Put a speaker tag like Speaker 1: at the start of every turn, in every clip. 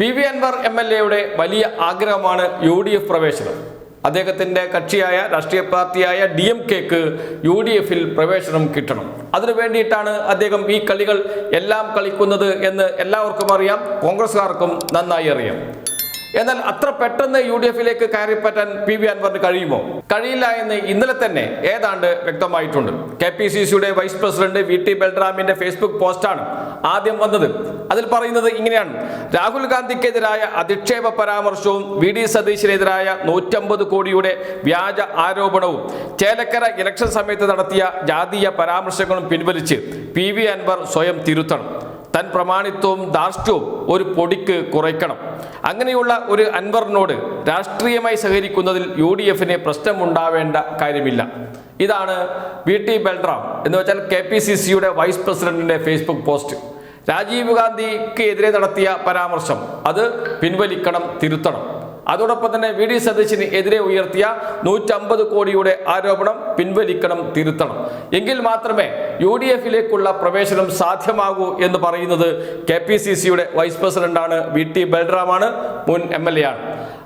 Speaker 1: P V Anvar M L എയുടെ വലിയ ആഗ്രഹമാണ് യു ഡി എഫ് പ്രവേശനം. അദ്ദേഹത്തിന്റെ കക്ഷിയായ രാഷ്ട്രീയ പാർട്ടിയായ ഡി എം കെക്ക് യു ഡി എഫിൽ പ്രവേശനം കിട്ടണം. അതിനു വേണ്ടിയിട്ടാണ് അദ്ദേഹം ഈ കളികൾ എല്ലാം കളിക്കുന്നത് എന്ന് എല്ലാവർക്കും അറിയാം. കോൺഗ്രസ്സുകാർക്കും നന്നായി അറിയാം. എന്നാൽ അത്ര പെട്ടെന്ന് യു ഡി എഫിലേക്ക് കയറിപ്പറ്റാൻ പി വി അൻവറിന് കഴിയുമോ? കഴിയില്ല എന്ന് ഇന്നലെ തന്നെ ഏതാണ്ട് വ്യക്തമായിട്ടുണ്ട്. കെ പി സി സിയുടെ വൈസ് പ്രസിഡന്റ് വി ടി ബൽറാമിന്റെ ഫേസ്ബുക്ക് പോസ്റ്റാണ് ആദ്യം വന്നത്. അതിൽ പറയുന്നത് ഇങ്ങനെയാണ്. രാഹുൽ ഗാന്ധിക്കെതിരായ അധിക്ഷേപ പരാമർശവും വി ഡി സതീശിനെതിരായ നൂറ്റമ്പത് കോടിയുടെ വ്യാജ ആരോപണവും ചേലക്കര ഇലക്ഷൻ സമയത്ത് നടത്തിയ ജാതീയ പരാമർശങ്ങളും പിൻവലിച്ച് പി വി അൻവർ സ്വയം തിരുത്തണം. തൻ പ്രമാണിത്വവും ധാർഷ്ട്യവും ഒരു പൊടിക്ക് കുറയ്ക്കണം. അങ്ങനെയുള്ള ഒരു അൻവറിനോട് രാഷ്ട്രീയമായി സഹകരിക്കുന്നതിൽ യു ഡി എഫിന് പ്രശ്നമുണ്ടാവേണ്ട കാര്യമില്ല. ഇതാണ് വി ടി ബൽറാം എന്ന് വെച്ചാൽ കെ പി സി സിയുടെ വൈസ് പ്രസിഡന്റിന്റെ ഫേസ്ബുക്ക് പോസ്റ്റ്. രാജീവ് ഗാന്ധിക്ക് എതിരെ നടത്തിയ പരാമർശം അത് പിൻവലിക്കണം തിരുത്തണം. അതോടൊപ്പം തന്നെ വി ഡി സതീശന് എതിരെ ഉയർത്തിയ നൂറ്റമ്പത് കോടിയുടെ ആരോപണം പിൻവലിക്കണം തിരുത്തണം. എങ്കിൽ മാത്രമേ യു ഡി എഫിലേക്കുള്ള പ്രവേശനം സാധ്യമാകൂ എന്ന് പറയുന്നത് കെ പി സി സിയുടെ വൈസ് പ്രസിഡന്റാണ് വി ടി ബൽറാമാണ് മുൻ എം എൽ എ ആണ്.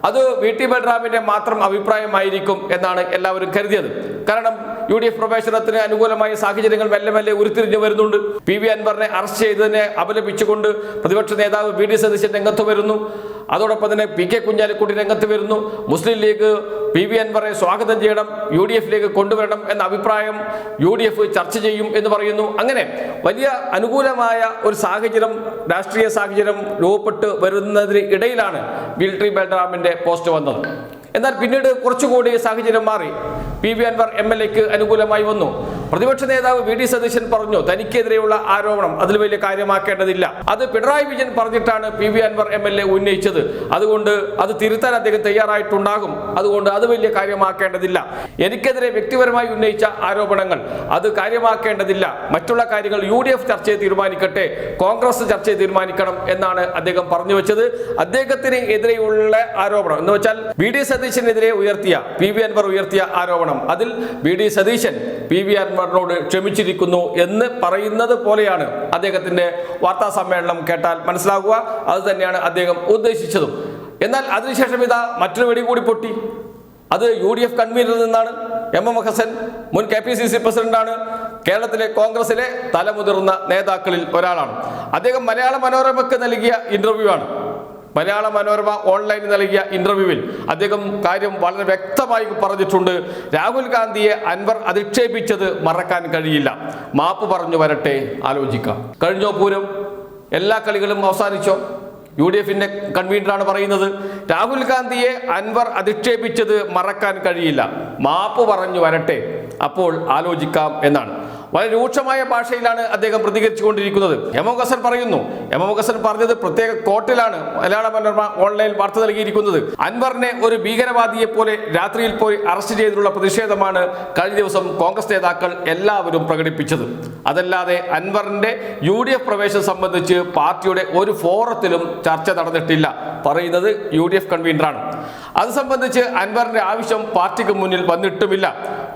Speaker 1: അത് വി ടി ബൽറാമിന്റെ മാത്രം അഭിപ്രായമായിരിക്കും എന്നാണ് എല്ലാവരും കരുതിയത്. കാരണം യു ഡി എഫ് പ്രവേശനത്തിന് അനുകൂലമായ സാഹചര്യങ്ങൾ മെല്ലെ മെല്ലെ ഉരുത്തിരിഞ്ഞു വരുന്നുണ്ട്. പി വി അൻവറിനെ അറസ്റ്റ് ചെയ്തതിനെ അപലപിച്ചുകൊണ്ട് പ്രതിപക്ഷ നേതാവ് വി ഡി സതീശൻ രംഗത്ത് വരുന്നു. അതോടൊപ്പം തന്നെ പി കെ കുഞ്ഞാലിക്കുട്ടി രംഗത്ത് വരുന്നു. മുസ്ലിം ലീഗ് പി വി അൻവറെ സ്വാഗതം ചെയ്യണം യു ഡി എഫിലേക്ക് കൊണ്ടുവരണം എന്ന അഭിപ്രായം യു ഡി എഫ് ചർച്ച ചെയ്യും എന്ന് പറയുന്നു. അങ്ങനെ വലിയ അനുകൂലമായ ഒരു സാഹചര്യം രാഷ്ട്രീയ സാഹചര്യം രൂപപ്പെട്ട് വരുന്നതിന് ഇടയിലാണ് മിലിറ്ററി ബൽറാമിന്റെ പോസ്റ്റ് വന്നത്. എന്നാൽ പിന്നീട് കുറച്ചുകൂടി സാഹചര്യം മാറി. P V Anvar M L എക്ക് അനുകൂലമായി വന്നു. പ്രതിപക്ഷ നേതാവ് വി ഡി സതീശൻ പറഞ്ഞു തനിക്കെതിരെയുള്ള ആരോപണം അതിൽ വലിയ കാര്യമാക്കേണ്ടതില്ല. അത് പിണറായി വിജയൻ പറഞ്ഞിട്ടാണ് P V Anvar M L A ഉന്നയിച്ചത്. അതുകൊണ്ട് അത് തിരുത്താൻ അദ്ദേഹം തയ്യാറായിട്ടുണ്ടാകും. അതുകൊണ്ട് അത് വലിയ കാര്യമാക്കേണ്ടതില്ല. എനിക്കെതിരെ വ്യക്തിപരമായി ഉന്നയിച്ച ആരോപണങ്ങൾ അത് കാര്യമാക്കേണ്ടതില്ല. മറ്റുള്ള കാര്യങ്ങൾ യു ഡി എഫ് ചർച്ച ചെയ്ത് തീരുമാനിക്കട്ടെ കോൺഗ്രസ് ചർച്ച ചെയ്ത് തീരുമാനിക്കണം എന്നാണ് അദ്ദേഹം പറഞ്ഞു വെച്ചത്. അദ്ദേഹത്തിന് എതിരെയുള്ള ആരോപണം എന്ന് വെച്ചാൽ വി ഡി സതീശനെതിരെ ഉയർത്തിയ പി വി അൻവർ ഉയർത്തിയ ആരോപണം. അതിൽ V D Satheesan P V അൻവറിനോട് ക്ഷമിച്ചിരിക്കുന്നു എന്ന് പറയുന്നത് പോലെയാണ് അദ്ദേഹത്തിന്റെ വാർത്താ സമ്മേളനം കേട്ടാൽ മനസ്സിലാകുക. അത് തന്നെയാണ് അദ്ദേഹം ഉദ്ദേശിച്ചതും. എന്നാൽ അതിനുശേഷം ഇതാ മറ്റൊരു വെടി കൂടി പൊട്ടി. അത് യു ഡി എഫ് കൺവീനറിൽ നിന്നാണ്. എം എം ഹസൻ മുൻ കെ പി സി സി പ്രസിഡന്റാണ്. കേരളത്തിലെ കോൺഗ്രസിലെ തലമുതിർന്ന നേതാക്കളിൽ ഒരാളാണ്. അദ്ദേഹം മലയാള മനോരമയ്ക്ക് നൽകിയ ഇന്റർവ്യൂ ആണ് മലയാള മനോരമ ഓൺലൈനിൽ നൽകിയ ഇന്റർവ്യൂവിൽ അദ്ദേഹം കാര്യം വളരെ വ്യക്തമായി പറഞ്ഞിട്ടുണ്ട്. രാഹുൽ ഗാന്ധിയെ അൻവർ അധിക്ഷേപിച്ചത് മറക്കാൻ കഴിയില്ല. മാപ്പ് പറഞ്ഞു വരട്ടെ ആലോചിക്കാം. കഴിഞ്ഞോ പൂരം? എല്ലാ കളികളും അവസാനിച്ചോ? യു ഡി എഫിന്റെ കൺവീനറാണ് പറയുന്നത്. രാഹുൽ ഗാന്ധിയെ അൻവർ അധിക്ഷേപിച്ചത് മറക്കാൻ കഴിയില്ല. മാപ്പ് പറഞ്ഞു വരട്ടെ അപ്പോൾ ആലോചിക്കാം എന്നാണ്. വളരെ രൂക്ഷമായ ഭാഷയിലാണ് അദ്ദേഹം പ്രതികരിച്ചുകൊണ്ടിരിക്കുന്നത്. എം എം ഹസൻ പറയുന്നു എം ഹസൻ പറഞ്ഞത് പ്രത്യേക കോർട്ടിലാണ് മലയാള മനോരമ ഓൺലൈൻ വാർത്ത നൽകിയിരിക്കുന്നത്. അൻവറിനെ ഒരു ഭീകരവാദിയെ പോലെ രാത്രിയിൽ പോയി അറസ്റ്റ് ചെയ്തിട്ടുള്ള പ്രതിഷേധമാണ് കഴിഞ്ഞ ദിവസം കോൺഗ്രസ് നേതാക്കൾ എല്ലാവരും പ്രകടിപ്പിച്ചത്. അതല്ലാതെ അൻവറിന്റെ യു ഡി എഫ് പ്രവേശനം സംബന്ധിച്ച് പാർട്ടിയുടെ ഒരു ഫോറത്തിലും ചർച്ച നടന്നിട്ടില്ല. പറയുന്നത് യു ഡി എഫ് കൺവീനറാണ്. അത് സംബന്ധിച്ച് അൻവറിന്റെ ആവശ്യം പാർട്ടിക്ക് മുന്നിൽ വന്നിട്ടുമില്ല.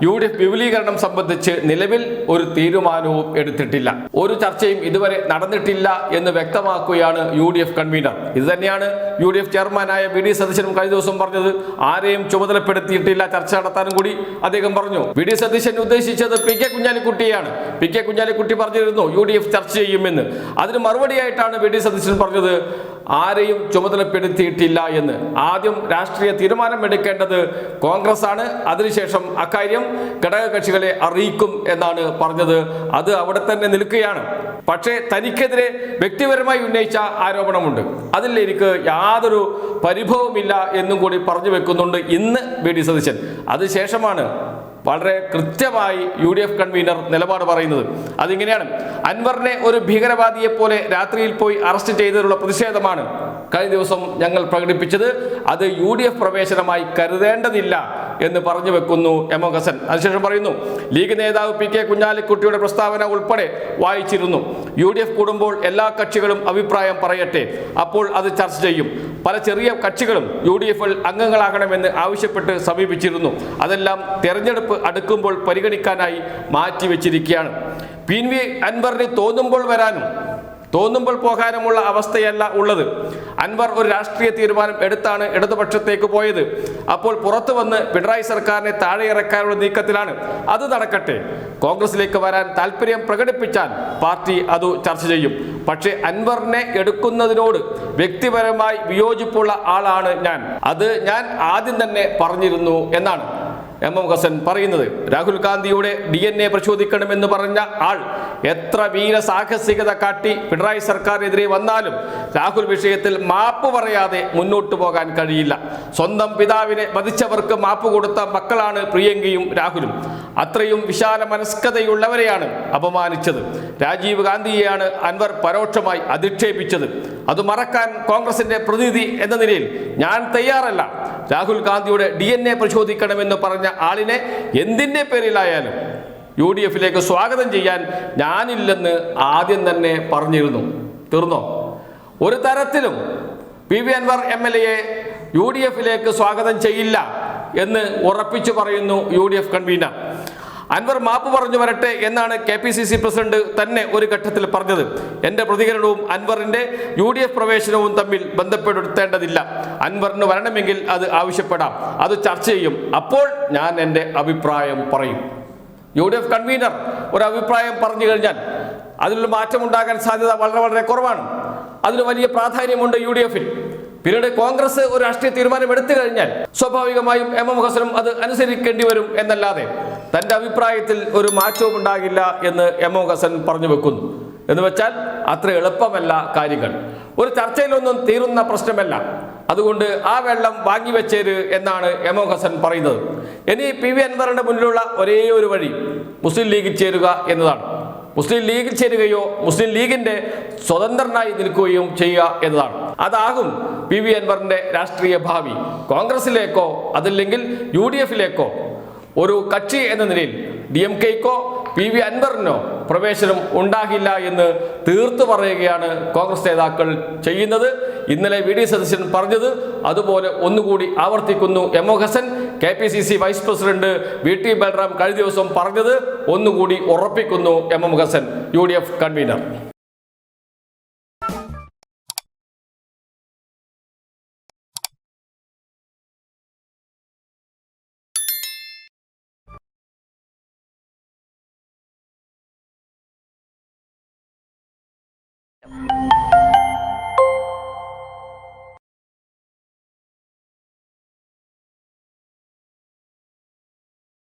Speaker 1: യു ഡി എഫ് വിപുലീകരണം സംബന്ധിച്ച് നിലവിൽ ഒരു തീരുമാനവും എടുത്തിട്ടില്ല. ഒരു ചർച്ചയും ഇതുവരെ നടന്നിട്ടില്ല എന്ന് വ്യക്തമാക്കുകയാണ് യു ഡി എഫ് കൺവീനർ. ഇത് തന്നെയാണ് യു ഡി എഫ് ചെയർമാനായ വി ഡി സതീശനും കഴിഞ്ഞ ദിവസം പറഞ്ഞത്. ആരെയും ചുമതലപ്പെടുത്തിയിട്ടില്ല ചർച്ച നടത്താനും കൂടി അദ്ദേഹം പറഞ്ഞു. വി ഡി സതീശൻ ഉദ്ദേശിച്ചത് പി കെ കുഞ്ഞാലിക്കുട്ടിയാണ്. പി കെ കുഞ്ഞാലിക്കുട്ടി പറഞ്ഞിരുന്നു യു ഡി എഫ് ചർച്ച ചെയ്യുമെന്ന്. അതിന് മറുപടിയായിട്ടാണ് വി ഡി സതീശൻ പറഞ്ഞത്. ആരെയും ചുമതലപ്പെടുത്തിയിട്ടില്ല എന്ന്. ആദ്യം രാഷ്ട്രീയ തീരുമാനം എടുക്കേണ്ടത് കോൺഗ്രസ് ആണ് അതിനുശേഷം അക്കാര്യം ഘടകകക്ഷികളെ അറിയിക്കും എന്നാണ് പറഞ്ഞത്. അത് അവിടെ തന്നെ നിൽക്കുകയാണ്. പക്ഷേ തനിക്കെതിരെ വ്യക്തിപരമായി ഉന്നയിച്ച ആരോപണമുണ്ട്. അതിൽ എനിക്ക് യാതൊരു പരിഭവമില്ല എന്നും കൂടി പറഞ്ഞു വെക്കുന്നുണ്ട് ഇന്ന് വി ഡി സതീശൻ. അതിനുശേഷമാണ് വളരെ കൃത്യമായി യു ഡി എഫ് കൺവീനർ നിലപാട് പറയുന്നത്. അതിങ്ങനെയാണ്. അൻവറിനെ ഒരു ഭീകരവാദിയെ പോലെ രാത്രിയിൽ പോയി അറസ്റ്റ് ചെയ്തതിലുള്ള പ്രതിഷേധമാണ് കഴിഞ്ഞ ദിവസം ഞങ്ങൾ പ്രകടിപ്പിച്ചത്. അത് യു പ്രവേശനമായി കരുതേണ്ടതില്ല. എന്ന് പറഞ്ഞു വെക്കുന്നു എം ഒ ഹസൻ. അതിനുശേഷം പറയുന്നു ലീഗ് നേതാവ് പി കെ കുഞ്ഞാലിക്കുട്ടിയുടെ പ്രസ്താവന ഉൾപ്പെടെ വായിച്ചിരുന്നു. യു ഡി എഫ് കൂടുമ്പോൾ എല്ലാ കക്ഷികളും അഭിപ്രായം പറയട്ടെ അപ്പോൾ അത് ചർച്ച ചെയ്യും. പല ചെറിയ കക്ഷികളും യു ഡി എഫിൽ അംഗങ്ങളാകണമെന്ന് ആവശ്യപ്പെട്ട് സമീപിച്ചിരുന്നു. അതെല്ലാം തെരഞ്ഞെടുപ്പ് അടുക്കുമ്പോൾ പരിഗണിക്കാനായി മാറ്റിവെച്ചിരിക്കുകയാണ്. പി വി അൻവറിന് തോന്നുമ്പോൾ വരാനും തോന്നുമ്പോൾ പോകാനുമുള്ള അവസ്ഥയല്ല ഉള്ളത്. അൻവർ ഒരു രാഷ്ട്രീയ തീരുമാനം എടുത്താണ് ഇടതുപക്ഷത്തേക്ക് പോയത്. അപ്പോൾ പുറത്തു വന്ന് പിണറായി സർക്കാരിനെ താഴെ ഇറക്കാനുള്ള നീക്കത്തിലാണ് അത് നടക്കട്ടെ. കോൺഗ്രസിലേക്ക് വരാൻ താല്പര്യം പ്രകടിപ്പിച്ചാൽ പാർട്ടി അത് ചർച്ച ചെയ്യും. പക്ഷേ അൻവറിനെ എടുക്കുന്നതിനോട് വ്യക്തിപരമായി വിയോജിപ്പുള്ള ആളാണ് ഞാൻ. അത് ഞാൻ ആദ്യം തന്നെ പറഞ്ഞിരുന്നു എന്നാണ്. എം എം ഹസൻ പറയുന്നത് രാഹുൽ ഗാന്ധിയുടെ ഡി എൻ എ പരിശോധിക്കണമെന്ന് പറഞ്ഞ ആൾ എത്ര വീര സാഹസികത കാട്ടി പിണറായി സർക്കാരിനെതിരെ വന്നാലും രാഹുൽ വിഷയത്തിൽ മാപ്പ് പറയാതെ മുന്നോട്ട് പോകാൻ കഴിയില്ല. സ്വന്തം പിതാവിനെ വധിച്ചവർക്ക് മാപ്പ് കൊടുത്ത മക്കളാണ് പ്രിയങ്കയും രാഹുലും. അത്രയും വിശാല മനസ്കതയുള്ളവരെയാണ് അപമാനിച്ചത്. രാജീവ് ഗാന്ധിയെയാണ് അൻവർ പരോക്ഷമായി അധിക്ഷേപിച്ചത്. അത് മറക്കാൻ കോൺഗ്രസിന്റെ പ്രതിനിധി എന്ന നിലയിൽ ഞാൻ തയ്യാറല്ല. രാഹുൽ ഗാന്ധിയുടെ ഡി എൻ എ പരിശോധിക്കണമെന്ന് പറഞ്ഞ ആളിനെ എന്തിന്റെ പേരിലായാലും യു ഡി എഫിലേക്ക് സ്വാഗതം ചെയ്യാൻ ഞാനില്ലെന്ന് ആദ്യം തന്നെ പറഞ്ഞിരുന്നു. തീർന്നോ? ഒരു തരത്തിലും P V Anvar M L എയെ U D എഫിലേക്ക് സ്വാഗതം ചെയ്യില്ല എന്ന് ഉറപ്പിച്ചു പറയുന്നു U D F convener. Anvar മാപ്പ് പറഞ്ഞു വരട്ടെ എന്നാണ് K P C C president തന്നെ ഒരു ഘട്ടത്തിൽ പറഞ്ഞത്. എന്റെ പ്രതികരണവും അൻവറിന്റെ യു ഡി എഫ് പ്രവേശനവും തമ്മിൽ ബന്ധപ്പെടുത്തേണ്ടതില്ല. അൻവറിന് വരണമെങ്കിൽ അത് ആവശ്യപ്പെടാം. അത് ചർച്ച ചെയ്യും. അപ്പോൾ ഞാൻ എന്റെ അഭിപ്രായം പറയും. യു ഡി എഫ് കൺവീനർ ഒരു അഭിപ്രായം പറഞ്ഞു കഴിഞ്ഞാൽ അതിലൊരു മാറ്റമുണ്ടാകാൻ സാധ്യത വളരെ വളരെ കുറവാണ്. അതിന് വലിയ പ്രാധാന്യമുണ്ട് യു ഡി എഫിൽ. പിന്നീട് കോൺഗ്രസ് ഒരു രാഷ്ട്രീയ തീരുമാനം എടുത്തു കഴിഞ്ഞാൽ സ്വാഭാവികമായും എം എം ഹസനും അത് അനുസരിക്കേണ്ടി വരും എന്നല്ലാതെ തന്റെ അഭിപ്രായത്തിൽ ഒരു മാറ്റവും ഉണ്ടാകില്ല എന്ന് എം ഒ ഹസൻ പറഞ്ഞു വെക്കുന്നു. എന്ന് വെച്ചാൽ അത്ര എളുപ്പമല്ല കാര്യങ്ങൾ. ഒരു ചർച്ചയിലൊന്നും തീരുന്ന പ്രശ്നമല്ല. അതുകൊണ്ട് ആ വെള്ളം വാങ്ങി വെച്ചേര് എന്നാണ് എം ഒ ഹസൻ പറയുന്നത്. ഇനി പി വി അൻവറിന്റെ മുന്നിലുള്ള ഒരേ ഒരു വഴി മുസ്ലിം ലീഗിൽ ചേരുക എന്നതാണ്. മുസ്ലിം ലീഗിൽ ചേരുകയോ മുസ്ലിം ലീഗിന്റെ സ്വതന്ത്രനായി നിൽക്കുകയും ചെയ്യുക എന്നതാണ്. അതാകും പി വി അൻവറിന്റെ രാഷ്ട്രീയ ഭാവി. കോൺഗ്രസിലേക്കോ അതല്ലെങ്കിൽ യു ഡി എഫിലേക്കോ ഒരു കക്ഷി എന്ന നിലയിൽ ഡി എം കെക്കോ പി വി അൻവറിനോ പ്രവേശനം ഉണ്ടാകില്ല എന്ന് തീർത്തു പറയുകയാണ് കോൺഗ്രസ് നേതാക്കൾ ചെയ്യുന്നത്. ഇന്നലെ വി ഡി സതീശൻ പറഞ്ഞത് അതുപോലെ ഒന്നുകൂടി ആവർത്തിക്കുന്നു. M O Hassan K P C C vice president V T Balram കഴിഞ്ഞ ദിവസം പറഞ്ഞത് ഒന്നുകൂടി ഉറപ്പിക്കുന്നു M M Hassan U D F convener.